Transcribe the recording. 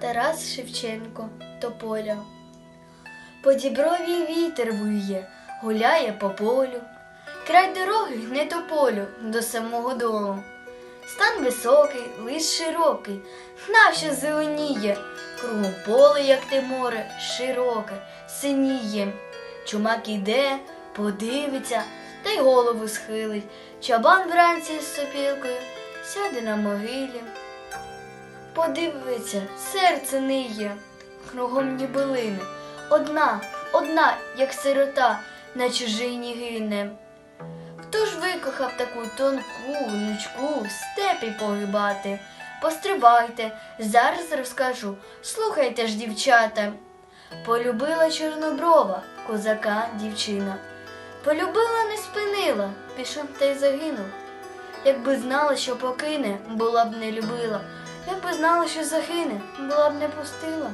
Тарас Шевченко Тополя. По діброві вітер виє, гуляє по полю. Край дороги не тополю до самого долу. Стан високий, лис широкий, нащо зеленіє, кругом поле, як те море, широке, синіє. Чумак іде, подивиться, та й голову схилить. Чабан вранці з сопілкою сяде на могилі. Подивиться, серце ниє, кругом нібелини. Одна, одна, як сирота, на чужині гине. Хто ж викохав таку тонку внучку степі погибати? Постривайте, зараз розкажу. Слухайте ж, дівчата. Полюбила чорноброва козака дівчина. Полюбила, не спинила, пішов та й загинув. Якби знала, що покине, була б не любила. Якби знала, що загине, була б не пустила.